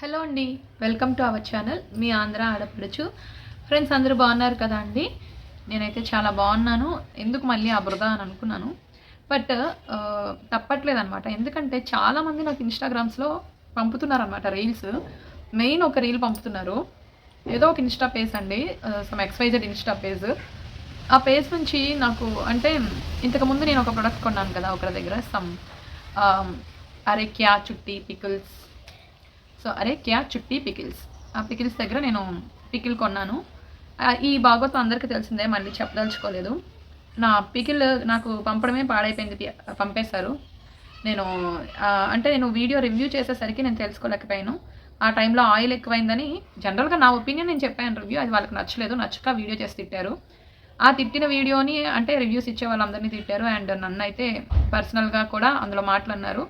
Hello అండి welcome to our channel. మీ ఆంధ్ర ఆడపడుచు. ఫ్రెండ్స్ అందరూ బాగున్నారు కదా అండి? నేనైతే చాలా బాగున్నాను. ఎందుకు మళ్ళీ ఆ బురద అని అనుకున్నాను. బట్ తప్పట్లేదు అనమాట ఎందుకంటే చాలామంది నాకు ఇన్స్టాగ్రామ్స్లో పంపుతున్నారనమాట రీల్స్. మెయిన్ ఒక రీల్ పంపుతున్నారు. ఏదో ఒక ఇన్స్టా పేజ్ అండి. సమ్ ఎక్స్వైజెడ్ ఇన్స్టా పేజ్ ఆ పేజ్ నుంచి నాకు అంటే ఇంతకుముందు నేను ఒక ప్రొడక్ట్ కొన్నాను కదా ఒకరి దగ్గర. సమ్ అరే క్యా చుట్టి పికిల్స్ సో అరే క్యా చుట్టి పికిల్స్? ఆ పికిల్స్ దగ్గర నేను పికిల్ కొన్నాను. ఈ భాగవతం అందరికీ తెలిసిందే మళ్ళీ చెప్పదలుచుకోలేదు. నా పికిల్ నాకు పంపడమే పాడైపోయింది పంపేశారు. నేను అంటే నేను వీడియో రివ్యూ చేసేసరికి నేను తెలుసుకోలేకపోయాను. ఆ టైంలో ఆయిల్ ఎక్కువైందని జనరల్గా నా ఒపీనియన్ నేను చెప్పాను రివ్యూ అది వాళ్ళకి నచ్చలేదు నచ్చక వీడియో చేసి తిట్టారు. ఆ తిట్టిన వీడియోని అంటే రివ్యూస్ ఇచ్చే వాళ్ళందరినీ తిట్టారు అండ్ నన్ను అయితే పర్సనల్గా కూడా అందులో మాట్లాడినారు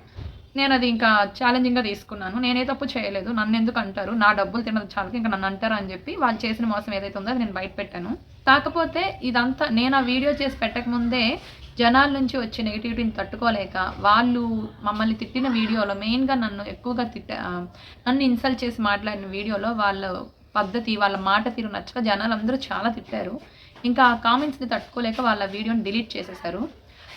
నేను అది ఇంకా ఛాలెంజింగ్గా తీసుకున్నాను. నేనే తప్పు చేయలేదు. నన్ను ఎందుకు అంటారు నా డబ్బులు తినదు చాలా ఇంకా నన్ను అంటారు అని చెప్పి వాళ్ళు చేసిన మోసం ఏదైతే ఉందో అది నేను బయట పెట్టాను. కాకపోతే ఇదంతా నేను ఆ వీడియో చేసి పెట్టక ముందే జనాల నుంచి వచ్చే నెగిటివిటీని తట్టుకోలేక వాళ్ళు మమ్మల్ని తిట్టిన వీడియోలో మెయిన్గా నన్ను ఎక్కువగా తిట్ట నన్ను ఇన్సల్ట్ చేసి మాట్లాడిన వీడియోలో వాళ్ళ పద్ధతి వాళ్ళ మాట తీరు నచ్చక జనాలు అందరూ చాలా తిట్టారు. ఇంకా ఆ కామెంట్స్ని తట్టుకోలేక వాళ్ళ వీడియోని డిలీట్ చేసేసారు.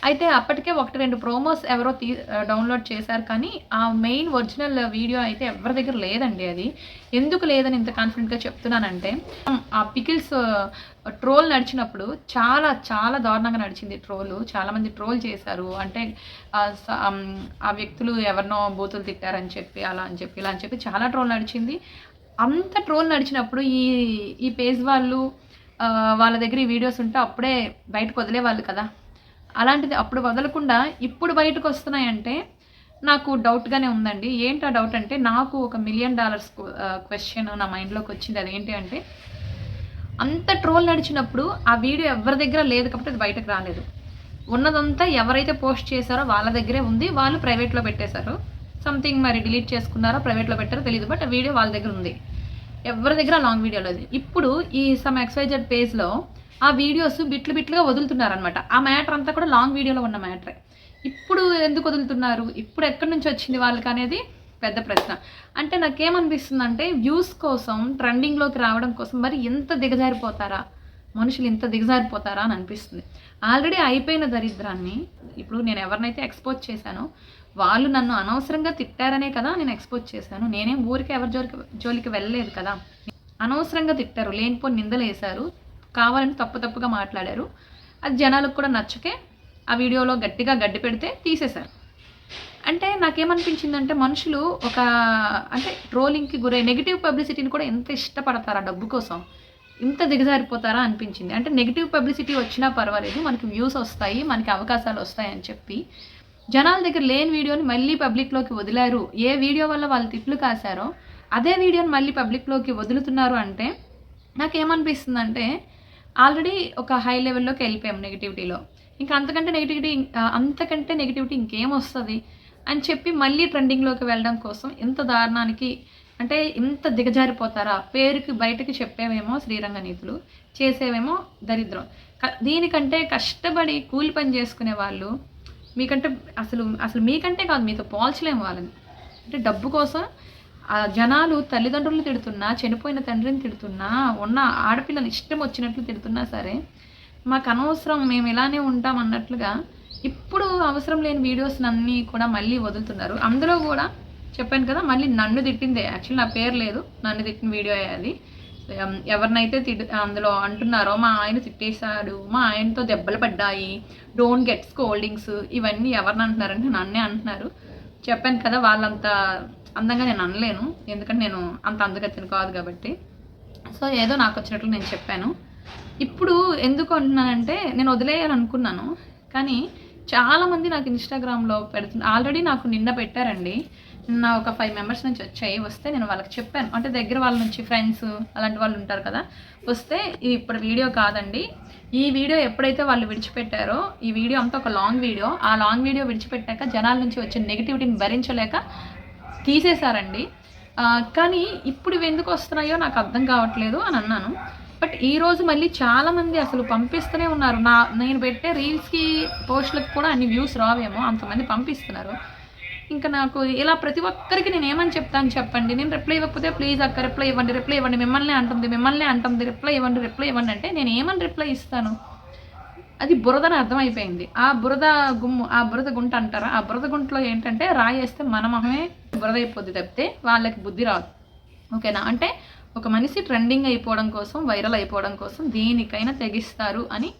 అయితే అప్పటికే ఒకటి రెండు ప్రోమోస్ ఎవరో తీ డౌన్లోడ్ చేశారు కానీ ఆ మెయిన్ ఒరిజినల్ వీడియో అయితే ఎవరి దగ్గర లేదండి అది. ఎందుకు లేదని ఇంత కాన్ఫిడెంట్గా చెప్తున్నానంటే ఆ పికిల్స్ ట్రోల్ నడిచినప్పుడు చాలా చాలా దారుణంగా నడిచింది ట్రోల్. చాలామంది ట్రోల్ చేశారు. అంటే ఆ స- ఆ వ్యక్తులు ఎవరినో బూతులు తిట్టారని చెప్పి అలా అని చెప్పి ఇలా అని చెప్పి చాలా ట్రోల్ నడిచింది. అంత ట్రోల్ నడిచినప్పుడు ఈ ఈ పేజ్ వాళ్ళు వాళ్ళ దగ్గర ఈ వీడియోస్ ఉంటే అప్పుడే బయటకు వదిలేవాళ్ళు కదా. అలాంటిది అప్పుడు వదలకుండా ఇప్పుడు బయటకు వస్తున్నాయంటే నాకు డౌట్గానే ఉందండి. ఏంటి ఆ డౌట్ అంటే నాకు ఒక మిలియన్ డాలర్స్ క్వశ్చన్ నా మైండ్లోకి వచ్చింది. అదేంటి అంటే అంత ట్రోల్ నడిచినప్పుడు ఆ వీడియో ఎవరి దగ్గర లేదు కాబట్టి అది బయటకు రాలేదు. ఉన్నదంతా ఎవరైతే పోస్ట్ చేశారో వాళ్ళ దగ్గరే ఉంది. వాళ్ళు ప్రైవేట్లో పెట్టేశారు. సంథింగ్ మరి డిలీట్ చేసుకున్నారో ప్రైవేట్లో పెట్టారో తెలియదు బట్ ఆ వీడియో వాళ్ళ దగ్గర ఉంది. ఎవరి దగ్గర? లాంగ్ వీడియో లేదు ఇప్పుడు ఈ సమ్ ఎక్స్వైజెడ్ పేజ్లో ఆ వీడియోస్ బిట్లు బిట్లుగా వదులుతున్నారనమాట ఆ మ్యాటర్ అంతా కూడా లాంగ్ వీడియోలో ఉన్న మ్యాటరే ఇప్పుడు ఎందుకు వదులుతున్నారు? ఇప్పుడు ఎక్కడి నుంచి వచ్చింది వాళ్ళకి అనేది పెద్ద ప్రశ్న. అంటే నాకేమనిపిస్తుంది అంటే వ్యూస్ కోసం ట్రెండింగ్లోకి రావడం కోసం మరి ఎంత దిగజారిపోతారా? మనుషులు ఇంత దిగజారిపోతారా అని అనిపిస్తుంది. ఆల్రెడీ అయిపోయిన దరిద్రాన్ని ఇప్పుడు నేను ఎవరినైతే ఎక్స్పోజ్ చేశానో వాళ్ళు నన్ను అనవసరంగా తిట్టారనే కదా నేను ఎక్స్పోజ్ చేశాను. నేనేం ఊరికి ఎవరి జోలికి జోలికి వెళ్ళలేదు కదా. అనవసరంగా తిట్టారు లేనిపోని నిందలు వేశారు కావాలని తప్పు తప్పుగా మాట్లాడారు. అది జనాలకు కూడా నచ్చకే ఆ వీడియోలో గట్టిగా గడ్డి పెడితే తీసేశారు. అంటే నాకేమనిపించిందంటే మనుషులు ఒక అంటే ట్రోలింగ్కి గురై నెగిటివ్ పబ్లిసిటీని కూడా ఎంత ఇష్టపడతారా డబ్బు కోసం? ఇంత దిగజారిపోతారా అనిపించింది. అంటే నెగిటివ్ పబ్లిసిటీ వచ్చినా పర్వాలేదు మనకి వ్యూస్ వస్తాయి మనకి అవకాశాలు వస్తాయి అని చెప్పి. జనాల దగ్గర లేని వీడియోని మళ్ళీ పబ్లిక్లోకి వదిలారు. ఏ వీడియో వల్ల వాళ్ళు తిట్లు కాశారో అదే వీడియోని మళ్ళీ పబ్లిక్లోకి వదులుతున్నారు అంటే నాకేమనిపిస్తుందంటే ఆల్రెడీ ఒక హై లెవెల్లోకి వెళ్ళిపోయాం నెగిటివిటీలో. ఇంకా అంతకంటే నెగిటివిటీ అంతకంటే నెగిటివిటీ ఇంకేం వస్తుంది? అని చెప్పి మళ్ళీ ట్రెండింగ్లోకి వెళ్ళడం కోసం ఇంత దారుణానికి అంటే ఇంత దిగజారిపోతారా? పేరుకి బయటకి చెప్పేవేమో శ్రీరంగ నీతులు చేసేవేమో దరిద్రం. క- దీనికంటే కష్టపడి కూలి పని చేసుకునే వాళ్ళు మీకంటే అసలు అసలు మీకంటే కాదు మీతో పోల్చలేము వాళ్ళని. అంటే డబ్బు కోసం జనాలు తల్లిదండ్రులు తిడుతున్నా చనిపోయిన తండ్రిని తిడుతున్నా ఉన్న ఆడపిల్లని ఇష్టం వచ్చినట్లు తిడుతున్నా సరే మాకు అనవసరం మేము ఇలానే ఉంటాం అన్నట్లుగా ఇప్పుడు అవసరం లేని వీడియోస్ అన్నీ కూడా మళ్ళీ వదులుతున్నారు. అందులో కూడా చెప్పాను కదా మళ్ళీ నన్ను తిట్టిందే. యాక్చువల్లీ నా పేరు లేదు నన్ను తిట్టిన వీడియో అది. ఎవరినైతే తిడు అందులో అంటున్నారో మా ఆయన తిట్టేశాడు మా ఆయనతో దెబ్బలు పడ్డాయి డోంట్ గెట్ స్కోల్డింగ్స్ ఇవన్నీ ఎవరిని అంటున్నారంటే నన్నే అంటున్నారు. చెప్పాను కదా వాళ్ళంతా అందంగా నేను అనలేను. ఎందుకంటే నేను అంత అందగతిని కాదు కాబట్టి. సో ఏదో నాకు వచ్చినట్లు నేను చెప్పాను. ఇప్పుడు ఎందుకు అంటున్నానంటే నేను వదిలేయాలనుకున్నాను. కానీ చాలామంది నాకు ఇన్స్టాగ్రామ్లో పెడుతున్న ఆల్రెడీ నాకు నిన్న పెట్టారండి. నిన్న ఒక ఫైవ్ మెంబర్స్ నుంచి వచ్చాయి. వస్తే నేను వాళ్ళకి చెప్పాను. అంటే దగ్గర వాళ్ళ నుంచి ఫ్రెండ్స్ అలాంటి వాళ్ళు ఉంటారు కదా. వస్తే ఇది ఇప్పుడు వీడియో కాదండి. ఈ వీడియో ఎప్పుడైతే వాళ్ళు విడిచిపెట్టారో ఈ వీడియో అంతా ఒక లాంగ్ వీడియో ఆ లాంగ్ వీడియో విడిచిపెట్టాక జనాల నుంచి వచ్చిన నెగిటివిటీని భరించలేక తీసేశారండి. కానీ ఇప్పుడు ఇవి ఎందుకు వస్తున్నాయో నాకు అర్థం కావట్లేదు అని అన్నాను. బట్ ఈరోజు మళ్ళీ చాలామంది అసలు పంపిస్తూనే ఉన్నారు. నా నేను పెట్టే రీల్స్కి పోస్టులకు కూడా అన్ని వ్యూస్ రావేమో అంతమంది పంపిస్తున్నారు. ఇంకా నాకు ఇలా ప్రతి ఒక్కరికి నేను ఏమని చెప్తాను చెప్పండి. నేను రిప్లై ఇవ్వకపోతే ప్లీజ్ అక్క రిప్లై ఇవ్వండి రిప్లై ఇవ్వండి. మిమ్మల్ని అంటుంది మిమ్మల్ని అంటుంది రిప్లై ఇవ్వండి రిప్లై ఇవ్వండి అంటే నేను ఏమని రిప్లై ఇస్తాను? అది బురదని అర్థమైపోయింది. ఆ బురద గుమ్ము ఆ బురద గుంట అంటారా? ఆ బురద గుంటలో ఏంటంటే రాయేస్తే మన మొహమే బురద అయిపోద్ది తప్పితే వాళ్ళకి బుద్ధి రాదు. ఓకేనా? అంటే ఒక మనిషి ట్రెండింగ్ అయిపోవడం కోసం వైరల్ అయిపోవడం కోసం దేనికైనా తెగిస్తారు అని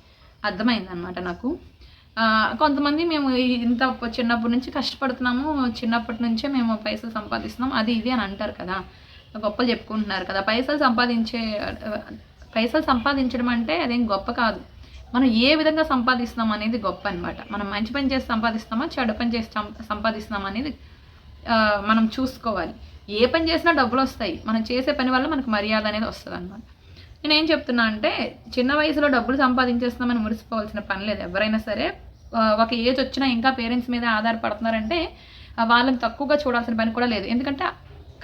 అర్థమైంది అనమాట నాకు కొంతమంది మేము ఇంత చిన్నప్పటి నుంచి కష్టపడుతున్నాము చిన్నప్పటి నుంచే మేము పైసలు సంపాదిస్తున్నాం అది ఇది అని అంటారు కదా. గొప్పలు చెప్పుకుంటున్నారు కదా. పైసలు సంపాదించే పైసలు సంపాదించడం అంటే అదేం గొప్ప కాదు. మనం ఏ విధంగా సంపాదిస్తున్నాం అనేది గొప్ప అనమాట మనం మంచి పని చేసి సంపాదిస్తామా చెడు పని చేసి సం- అనేది మనం చూసుకోవాలి. ఏ పని చేసినా డబ్బులు వస్తాయి. మనం చేసే పని వల్ల మనకు మర్యాద అనేది వస్తుంది అనమాట నేను ఏం చెప్తున్నా అంటే చిన్న వయసులో డబ్బులు సంపాదించేస్తున్నామని మురిసిపోవాల్సిన పని లేదు. ఎవరైనా సరే ఒక ఏజ్ వచ్చినా ఇంకా పేరెంట్స్ మీద ఆధారపడుతున్నారంటే వాళ్ళని తక్కువగా చూడాల్సిన పని కూడా లేదు. ఎందుకంటే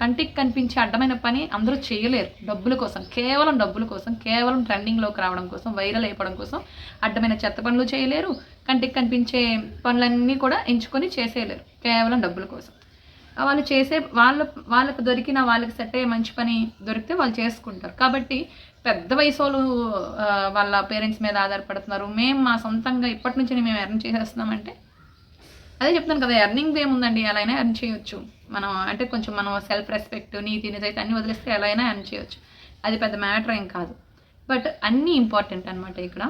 కంటికి కనిపించే అడ్డమైన పని అందరూ చేయలేరు డబ్బుల కోసం. కేవలం డబ్బుల కోసం కేవలం ట్రెండింగ్లోకి రావడం కోసం వైరల్ అయిపోవడం కోసం అడ్డమైన చెత్త పనులు చేయలేరు. కంటికి కనిపించే పనులన్నీ కూడా ఎంచుకొని చేసేయలేరు. కేవలం డబ్బుల కోసం. వాళ్ళు చేసే వాళ్ళ వాళ్ళకు దొరికిన వాళ్ళకి సెట్ అయ్యే మంచి పని దొరికితే వాళ్ళు చేసుకుంటారు. కాబట్టి పెద్ద వయసు వాళ్ళు వాళ్ళ పేరెంట్స్ మీద ఆధారపడుతున్నారు. మేము మా సొంతంగా ఇప్పటి నుంచి మేము ఎర్న్ చేసేస్తున్నామంటే అదే చెప్తాను కదా ఎర్నింగ్ ఏముందండి? ఎలా అయినా ఎర్న్ చేయొచ్చు. మనం అంటే కొంచెం మనం సెల్ఫ్ రెస్పెక్ట్ నీతి నిజాయితీ అన్నీ వదిలేస్తే ఎలా అయినా ఎర్న్ చేయొచ్చు. అది పెద్ద మ్యాటర్ ఏం కాదు. బట్ అన్నీ ఇంపార్టెంట్ అనమాట ఇక్కడ.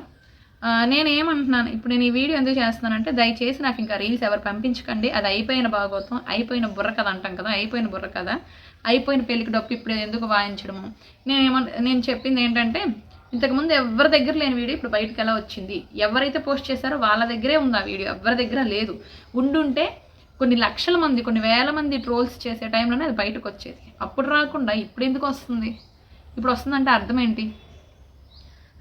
నేనేమంటున్నాను నేను ఏమంటున్నాను ఇప్పుడు నేను ఈ వీడియో ఎందుకు చేస్తున్నానంటే దయచేసి నాకు ఇంకా రీల్స్ ఎవరు పంపించకండి. అది అయిపోయిన భాగోత్వం అయిపోయిన బుర్ర కథ అంటాం కదా అయిపోయిన బుర్ర కథ. అయిపోయిన పెళ్ళికి డప్పు ఇప్పుడు ఎందుకు వాయించడము? నేను ఏమంట నేను చెప్పింది ఏంటంటే ఇంతకుముందు ఎవరి దగ్గర లేని వీడియో ఇప్పుడు బయటకు ఎలా వచ్చింది? ఎవరైతే పోస్ట్ చేశారో వాళ్ళ దగ్గరే ఉంది ఆ వీడియో ఎవరి దగ్గర లేదు. ఉండుంటే కొన్ని లక్షల మంది కొన్ని వేల మంది ట్రోల్స్ చేసే టైంలోనే అది బయటకు వచ్చేది. అప్పుడు రాకుండా ఇప్పుడు ఎందుకు వస్తుంది? ఇప్పుడు వస్తుందంటే అర్థం ఏంటి?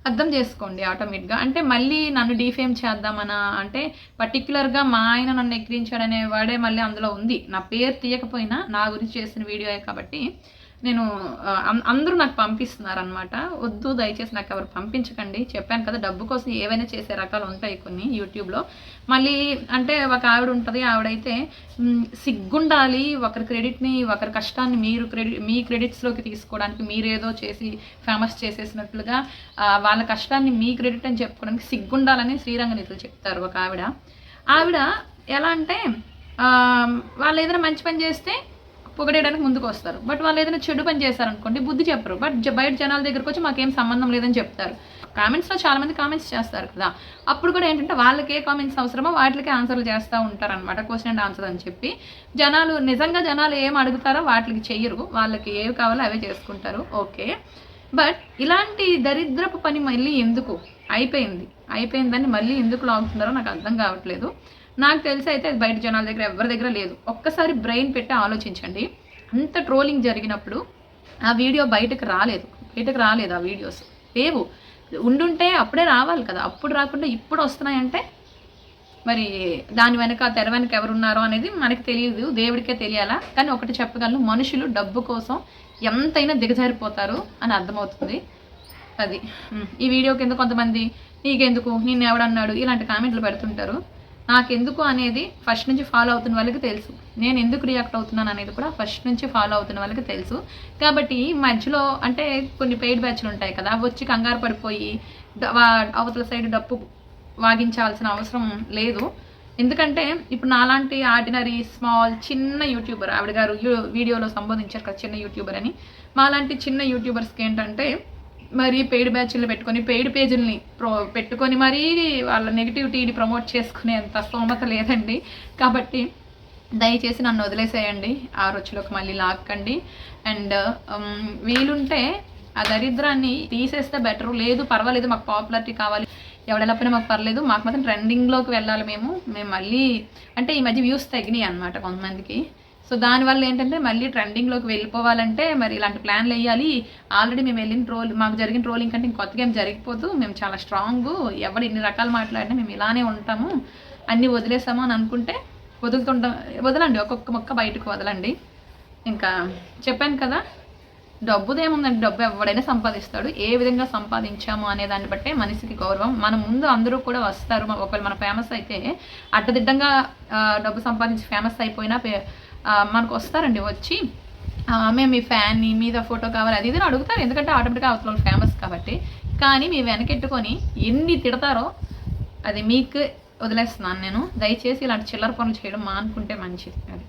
అర్థం చేసుకోండి ఆటోమేటిక్గా అంటే మళ్ళీ నన్ను డీఫేమ్ చేద్దామనా? అంటే పర్టికులర్గా మా ఆయన నన్ను ఎక్కిరించాడనే వాడే మళ్ళీ అందులో ఉంది. నా పేరు తీయకపోయినా నా గురించి చేసిన వీడియోయే కాబట్టి నేను అం- అందరూ నాకు పంపిస్తున్నారు అనమాట వద్దు దయచేసి నాకు ఎవరు పంపించకండి. చెప్పాను కదా డబ్బు కోసం ఏవైనా చేసే రకాలు ఉంటాయి కొన్ని యూట్యూబ్లో. మళ్ళీ అంటే ఒక ఆవిడ ఉంటుంది ఆవిడైతే సిగ్గుండాలి ఒకరి క్రెడిట్ని ఒకరి కష్టాన్ని మీరు క్రెడిట్ మీ క్రెడిట్స్లోకి తీసుకోవడానికి మీరేదో చేసి ఫేమస్ చేసేసినట్లుగా వాళ్ళ కష్టాన్ని మీ క్రెడిట్ అని చెప్పుకోవడానికి సిగ్గుండాలని శ్రీరంగనీతులు చెప్తారు ఒక ఆవిడ. ఆవిడ ఎలా అంటే వాళ్ళు ఏదైనా మంచి పని చేస్తే పొగడేయడానికి ముందుకు వస్తారు. బట్ వాళ్ళు ఏదైనా చెడు పని చేశారనుకోండి బుద్ధి చెప్పరు. బట్ బయట జనాల దగ్గరకు వచ్చి మాకేం సంబంధం లేదని చెప్తారు. కామెంట్స్లో చాలామంది కామెంట్స్ చేస్తారు కదా. అప్పుడు కూడా ఏంటంటే వాళ్ళకి ఏ కామెంట్స్ అవసరమో వాటికి ఆన్సర్లు చేస్తూ ఉంటారనమాట క్వశ్చన్ అండ్ ఆన్సర్ అని చెప్పి. జనాలు నిజంగా జనాలు ఏం అడుగుతారో వాటికి చెయ్యరు. వాళ్ళకి ఏవి కావాలో అవే చేసుకుంటారు. ఓకే. బట్ ఇలాంటి దరిద్రపు పని మళ్ళీ ఎందుకు? అయిపోయింది. అయిపోయిందని మళ్ళీ ఎందుకు లాగుతున్నారో నాకు అర్థం కావట్లేదు. నాకు తెలిసి అయితే అది బయట జనాల దగ్గర ఎవరి దగ్గర లేదు. ఒక్కసారి బ్రెయిన్ పెట్టి ఆలోచించండి. అంత ట్రోలింగ్ జరిగినప్పుడు ఆ వీడియో బయటకు రాలేదు. బయటకు రాలేదు ఆ వీడియోస్. లేవు. ఉండుంటే అప్పుడే రావాలి కదా. అప్పుడు రాకుండా ఇప్పుడు వస్తున్నాయంటే మరి దాని వెనక తెర వెనక ఎవరున్నారో అనేది మనకి తెలియదు. దేవుడికే తెలియాలా? కానీ ఒకటి చెప్పగలను. మనుషులు డబ్బు కోసం ఎంతైనా దిగజారిపోతారు అని అర్థమవుతుంది. అది. ఈ వీడియో కింద కొంతమంది నీకెందుకు? నిన్ను ఎవడన్నాడు? ఇలాంటి కామెంట్లు పెడుతుంటారు. నాకెందుకు అనేది ఫస్ట్ నుంచి ఫాలో అవుతున్న వాళ్ళకి తెలుసు. నేను ఎందుకు రియాక్ట్ అవుతున్నాను అనేది కూడా ఫస్ట్ నుంచి ఫాలో అవుతున్న వాళ్ళకి తెలుసు. కాబట్టి మధ్యలో అంటే కొన్ని పెయిడ్ బ్యాచ్లు ఉంటాయి కదా అవి వచ్చి కంగారు పడిపోయి అవతల సైడ్ డప్పు వాగించాల్సిన అవసరం లేదు. ఎందుకంటే ఇప్పుడు నాలాంటి ఆర్డినరీ స్మాల్ చిన్న యూట్యూబర్ ఆవిడ గారు వీడియోలో సంబోధించారు కదా చిన్న యూట్యూబర్ అని. మాలాంటి చిన్న యూట్యూబర్స్కి ఏంటంటే మరి పెయిడ్ బ్యాచ్లు పెట్టుకొని పెయిడ్ పేజీలని ప్రో పెట్టుకొని మరీ వాళ్ళ నెగిటివిటీని ప్రమోట్ చేసుకునేంత స్తోమత లేదండి. కాబట్టి దయచేసి నన్ను వదిలేసేయండి ఆ రుచిలోకి మళ్ళీ లాక్కండి. అండ్ వీలుంటే ఆ దరిద్రాన్ని తీసేస్తే బెటర్. లేదు పర్వాలేదు మాకు పాపులారిటీ కావాలి. ఎవడెళ్ళకపోయినా మాకు పర్లేదు. మాకు మాత్రం ట్రెండింగ్లోకి వెళ్ళాలి మేము. మేము మళ్ళీ అంటే ఈ మధ్య వ్యూస్ తగ్గినాయి అనమాట కొంతమందికి. సో దానివల్ల ఏంటంటే మళ్ళీ ట్రెండింగ్లోకి వెళ్ళిపోవాలంటే మరి ఇలాంటి ప్లాన్లు వేయాలి. ఆల్రెడీ మేము వెళ్ళిన ట్రోల్ మాకు జరిగిన ట్రోలింగ్ కంటే ఇంకొత్తగా ఏం జరిగిపోదు. మేము చాలా స్ట్రాంగ్ ఎవరు ఇన్ని రకాలు మాట్లాడినా మేము ఇలానే ఉంటాము. అన్నీ వదిలేసాము అని అనుకుంటే వదులుతుంటాం వదలండి. ఒక్కొక్క మొక్క బయటకు వదలండి. ఇంకా చెప్పాను కదా డబ్బుదేముందండి? డబ్బు ఎవడైనా సంపాదిస్తాడు. ఏ విధంగా సంపాదించాము అనే దాన్ని బట్టే మనిషికి గౌరవం. మన ముందు అందరూ కూడా వస్తారు. ఒకవేళ మన ఫేమస్ అయితే అడ్డదిడ్డంగా డబ్బు సంపాదించి ఫేమస్ అయిపోయినా మనకు వస్తారండి వచ్చి మేము మీ ఫ్యాన్ మీద ఫోటో కావాలి. అది ఇది అడుగుతారు. ఎందుకంటే ఆటోమేటిక్గా అవతల ఫేమస్ కాబట్టి. కానీ మీ వెనకెట్టుకొని ఎన్ని తిడతారో అది మీకు వదిలేస్తున్నాను నేను. దయచేసి ఇలాంటి చిల్లర పనులు చేయడం మానుకుంటే మంచిది. అది.